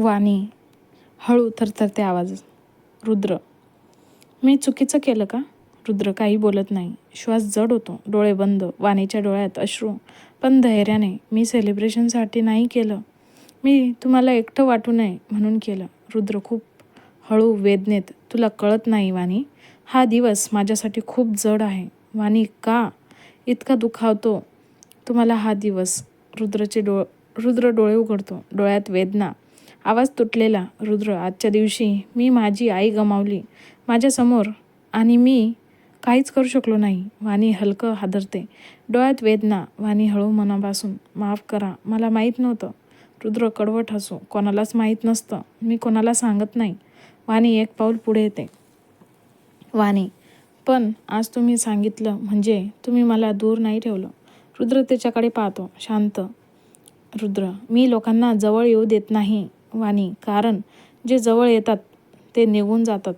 वाणी हळू थरथरते आवाज. रुद्र मी चुकीचं केलं का? रुद्र काही बोलत नाही. श्वास जड होतो. डोळे बंद. वाणीच्या डोळ्यात अश्रू. पण धैर्याने मी सेलिब्रेशनसाठी नाही केलं. मी तुम्हाला एकटं वाटू नये म्हणून केलं. रुद्र खूप हळू वेदनेत तुला कळत नाही वाणी? हा दिवस माझ्यासाठी खूप जड आहे. वाणी का इतका दुखावतो? तुम्हाला हा दिवस. रुद्रचे डो रुद्र डोळे उघडतो. डोळ्यात वेदना. आवाज तुटलेला. रुद्र आजच्या दिवशी मी माझी आई गमावली. माझ्यासमोर आणि मी काहीच करू शकलो नाही. वाणी हलकं हादरते. डोळ्यात वेदना वाणी हळू मनापासून. माफ करा मला माहीत नव्हतं. रुद्र कडवट हसू. कोणालाच माहीत नसतं. मी कोणाला सांगत नाही. वाणी एक पाऊल पुढे येते. वाणी पण आज तुम्ही सांगितलं म्हणजे तुम्ही मला दूर नाही ठेवलं. रुद्र त्याच्याकडे पाहतो. शांत. रुद्र मी लोकांना जवळ येऊ देत नाही. वाणी. कारण जे जवळ येतात ते निघून जातात.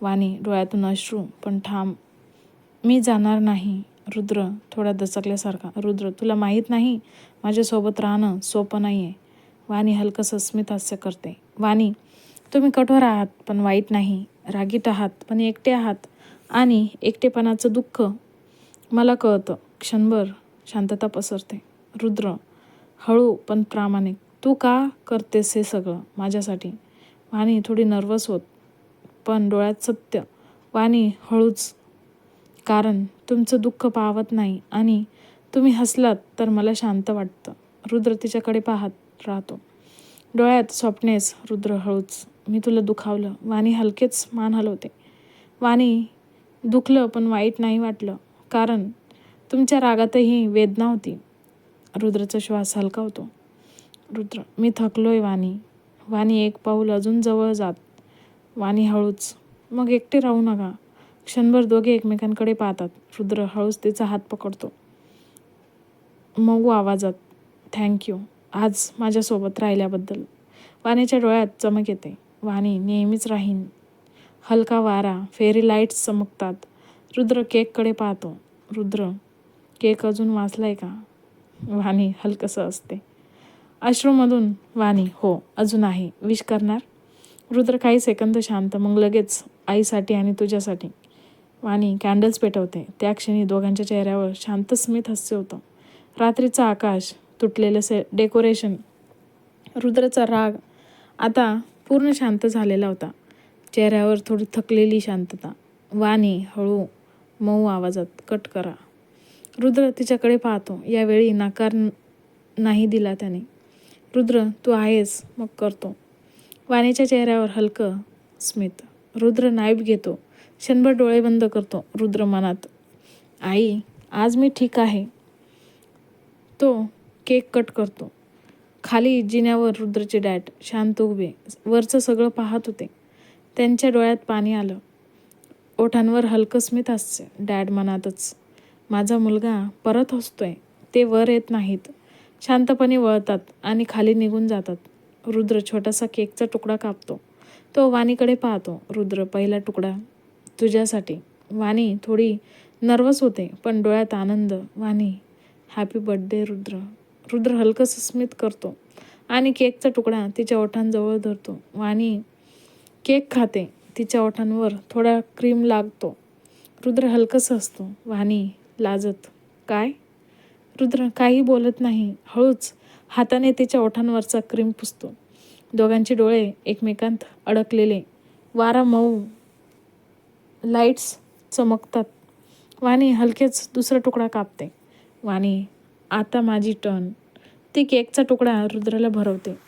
वाणी डोळ्यातून अश्रू पण ठाम. मी जाणार नाही रुद्र. थोडा दचकल्यासारखा. रुद्र तुला माहीत नाही? माझ्यासोबत राहणं सोपं नाही आहे वाणी हलकंसं स्मितहास्य करते. वाणी तुम्ही कठोर आहात पण वाईट नाही. रागीट आहात पण एकटे आहात. आणि एकटेपणाचं दुःख मला कळतं. क्षणभर शांतता पसरते. रुद्र हळू पण प्रामाणिक. तू का करतेस हे सगळं माझ्यासाठी? वाणी थोडी नर्वस होत पण डोळ्यात सत्य वाणी हळूच. कारण तुमचं दुःख पावत नाही आणि तुम्ही हसलात तर मला शांत वाटतं. रुद्र तिच्याकडे पाहत राहतो. डोळ्यात स्वप्नेस रुद्र हळूच. मी तुला दुखावलं. वाणी हलकेच मान हलवते. वाणी दुखलं पण वाईट नाही वाटलं. कारण तुमच्या रागातही वेदना होती. रुद्रचा श्वास हलका होतो. रुद्र मी थकलोय वाणी. वाणी एक पाऊल अजून जवळ जात. वाणी हळूच मग एकटे राहू नका. क्षणभर दोघे एकमेकांकडे पाहतात. रुद्र हळूच तिचा हात पकडतो. मऊ आवाजात थँक्यू आज माझ्यासोबत राहिल्याबद्दल. वाणीच्या डोळ्यात चमक येते. वाणी नेहमीच राहीन. हलका वारा फेरी लाईट्स चमकतात. रुद्र केककडे पाहतो. रुद्र केक अजून वाचलाय का? वाणी हलकंसं असते. अश्रूमधून वाणी हो अजून आहे. विश करणार. रुद्र काही सेकंद शांत मग लगेच आईसाठी आणि तुझ्यासाठी. वाणी कॅन्डल्स पेटवते. त्या क्षणी दोघांच्या चेहऱ्यावर शांत स्मित हास्य होतं. रात्रीचं आकाश तुटलेलं से डेकोरेशन रुद्रचा राग आता पूर्ण शांत झालेला होता. चेहऱ्यावर थोडी थकलेली शांतता. वाणी हळू मऊ आवाजात कट करा. रुद्र तिच्याकडे पाहतो. यावेळी नाकार नाही दिला त्याने. रुद्र तू आहेस. मग करतो. वाणीच्या चेहऱ्यावर हलकं स्मित. रुद्र नाईफ घेतो. क्षणभर डोळे बंद करतो रुद्र मनात. आई आज मी ठीक आहे. तो केक कट करतो. खाली जिन्यावर रुद्रचे डॅड शांत उभे. वरचं सगळं पाहत होते. त्यांच्या डोळ्यात पाणी आलं. ओठांवर हलकं स्मित असते. डॅड मनातच. माझा मुलगा परत हसतोय. ते वर येत नाहीत. शांतपणे वळतात आणि खाली निघून जातात. रुद्र छोटासा केकचा तुकडा कापतो. तो वाणीकडे पाहतो. रुद्र पहिला तुकडा तुझ्यासाठी. वाणी थोडी नर्वस होते पण डोळ्यात आनंद. Vani happy birthday Rudra. Rudra हलकंसं स्मित करतो आणि केकचा तुकडा तिच्या ओठांजवळ धरतो. वाणी केक खाते. तिच्या ओठांवर थोडा क्रीम लागतो. रुद्र हलकंसं असतो वाणी लाजत. काय? रुद्र काही बोलत नाही. हळूच हाताने तिच्या ओठांवरचा क्रीम पुसतो. दोघांचे डोळे एकमेकांत अडकलेले. वारा मऊ लाईट्स चमकतात. वाणी हलकेच दुसरा तुकडा कापते. वाणी आता माझी टर्न ती केकचा तुकडा रुद्राला भरवते.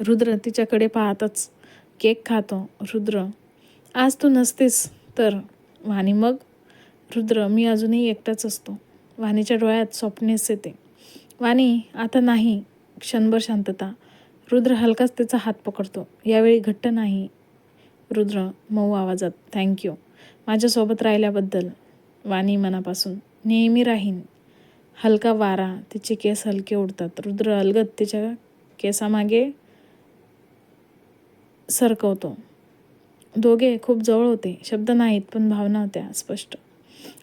रुद्र तिच्याकडे पाहतच केक खातो. रुद्र आज तू नसतेस तर. वाणी मग? रुद्र मी अजूनही एकटाच असतो. वाणीच्या डोळ्यात स्वप्नेस येते वाणी आता नाही क्षणभर शांतता. रुद्र हलकाच त्याचा हात पकडतो. यावेळी घट्ट नाही. रुद्र मऊ आवाजात थँक्यू माझ्यासोबत राहिल्याबद्दल वाणी मनापासून नेहमी राहीन. हलका वारा तिचे केस हलके उडतात. रुद्र अलगत तिच्या केसामागे सरकवतो. दोघे खूप जवळ होते. शब्द नाहीत पण भावना होत्या स्पष्ट.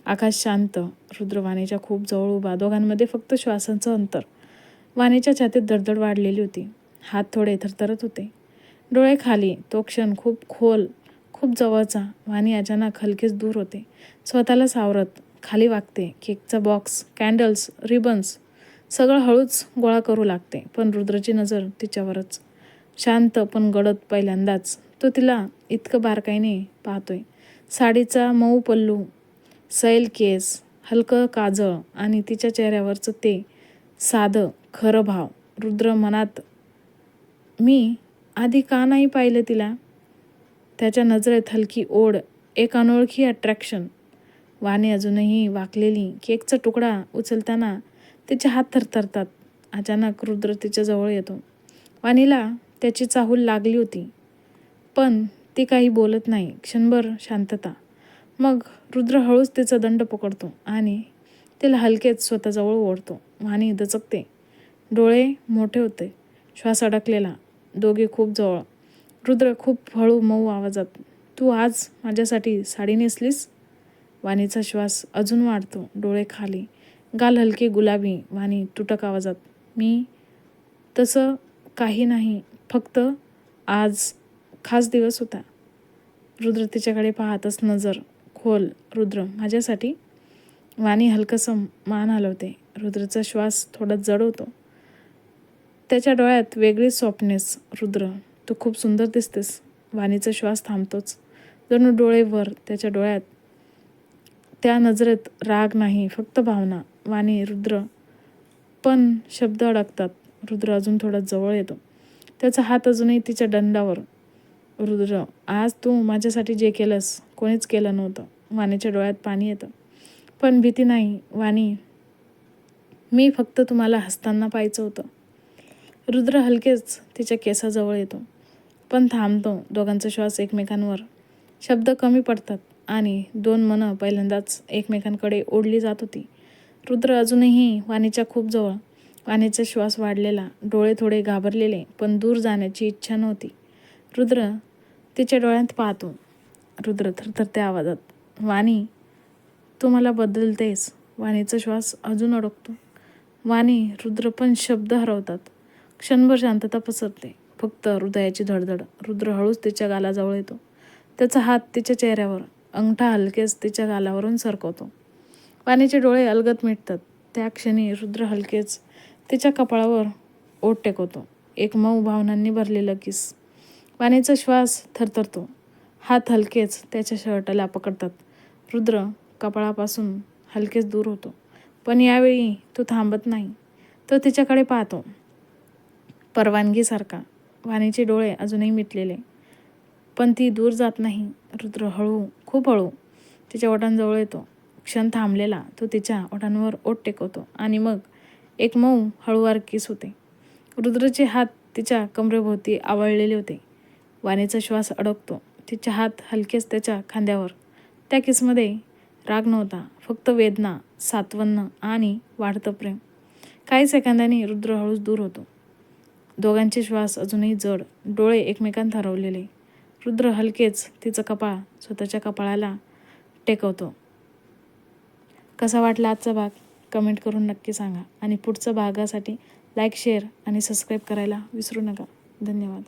आकाश शांत रुद्र वाणीच्या खूप जवळ उभा दोघांमध्ये फक्त श्वासांचं अंतर. वाणीच्या छातीत धडधड वाढलेली होती. हात थोडे थरथरत होते. डोळे खाली तो क्षण खूप खोल खूप जवळचा. वाणी अचानक हलकेच दूर होते. स्वतःला सावरत खाली वागते केकचा बॉक्स कॅन्डल्स रिबन्स सगळं हळूच गोळा करू लागते पण रुद्रची नजर तिच्यावरच. शांत पण गडद पहिल्यांदाच. तो तिला इतकं बारकाईने पाहतोय. साडीचा मऊ पल्लू सैल केस हलकं काजळ आणि तिच्या चेहऱ्यावरचं ते साधं खरं भाव. रुद्र मनात मी आधी का नाही पाहिलं तिला त्याच्या नजरेत हलकी ओढ एक अनोळखी अट्रॅक्शन वाणी अजूनही वाकलेली केकचा तुकडा उचलताना तिचे हात थरथरतात. अचानक रुद्र तिच्याजवळ येतो. वाणीला त्याची चाहूल लागली होती. पण ती काही बोलत नाही. क्षणभर शांतता. मग रुद्र हळूच तिचा दंड पकडतो आणि तिला हलकेच स्वतःजवळ ओढतो. वाणी दचकते. डोळे मोठे होते. श्वास अडकलेला. दोघे खूप जवळ. रुद्र खूप हळू मऊ आवाजात तू आज माझ्यासाठी साडी नेसलीस? वाणीचा श्वास अजून वाढतो. डोळे खाली. गाल हलके गुलाबी. वाणी तुटक आवाजात मी तसं काही नाही. फक्त आज खास दिवस होता. रुद्र तिच्याकडे पाहतच नजर. खोल रुद्र माझ्यासाठी. वाणी हलकसं मान हलवते. रुद्रचा श्वास थोडा जड होतो. त्याच्या डोळ्यात वेगळीच सॉफ्टनेस रुद्र तू खूप सुंदर दिसतेस. वाणीचा श्वास थांबतोच. जणू डोळे वर त्याच्या डोळ्यात. त्या नजरेत राग नाही फक्त भावना. वाणी रुद्र पण शब्द अडकतात. रुद्र अजून थोडा जवळ येतो. त्याचा हात अजूनही तिच्या दंडावर. रुद्र आज तू माझ्यासाठी जे केलंस कोणीच केलं नव्हतं. वाणीच्या डोळ्यात पाणी येतं. पण भीती नाही वाणी. मी फक्त तुम्हाला हसताना पाहायचं होतं. रुद्र हलकेच तिच्या केसाजवळ येतो. पण थांबतो दोघांचा श्वास एकमेकांवर. शब्द कमी पडतात आणि दोन मनं पहिल्यांदाच एकमेकांकडे ओढली जात होती. रुद्र अजूनही वाणीच्या खूप जवळ. वाणीचा श्वास वाढलेला डोळे थोडे घाबरलेले पण दूर जाण्याची इच्छा नव्हती. रुद्र तिच्या डोळ्यात पाहतो. रुद्र थरथरत्या आवाजात. वाणी तू मला बदलतेस वाणीचा श्वास अजून अडकतो. वाणी रुद्र पण शब्द हरवतात. क्षणभर शांतता पसरते. फक्त हृदयाची धडधड. रुद्र हळूच तिच्या गालाजवळ येतो. त्याचा हात तिच्या चेहऱ्यावर अंगठा हलकेच तिच्या गालावरून सरकवतो. वाणीचे डोळे अलगत मिटतात. त्या क्षणी रुद्र हलकेच तिच्या कपाळावर ओट टेकवतो. एक मऊ भावनांनी भरलेलं किस. वाणीचा श्वास थरथरतो. हात हलकेच त्याच्या शर्टाला पकडतात. रुद्र कपाळापासून हलकेच दूर होतो. पण यावेळी तो थांबत नाही. तो तिच्याकडे पाहतो. परवानगीसारखा. वाणीचे डोळे अजूनही मिटलेले. पण ती दूर जात नाही. रुद्र हळू खूप हळू तिच्या ओठांजवळ येतो. क्षण थांबलेला तो तिच्या ओठांवर ओठ टेकवतो आणि मग एक मऊ हळूवार किस होते. रुद्रचे हात तिच्या कमरेभोवती आवळलेले होते. वाणीचा श्वास अडकतो. तिचे हात हलकेच त्याच्या खांद्यावर. त्या किसमध्ये राग नव्हता फक्त वेदना सात्वन्न आणि वाढतं प्रेम. काही सेकंदांनी रुद्र हळूच दूर होतो. दोघांचे श्वास अजूनही जड डोळे एकमेकांत हरवलेले. रुद्र हलकेच तिचं कपाळ स्वतःच्या कपाळाला टेकवतो. कसा वाटला आजचा भाग? कमेंट करून नक्की सांगा. आणि पुढच्या भागासाठी लाईक शेअर आणि सबस्क्राईब करायला विसरू नका. धन्यवाद.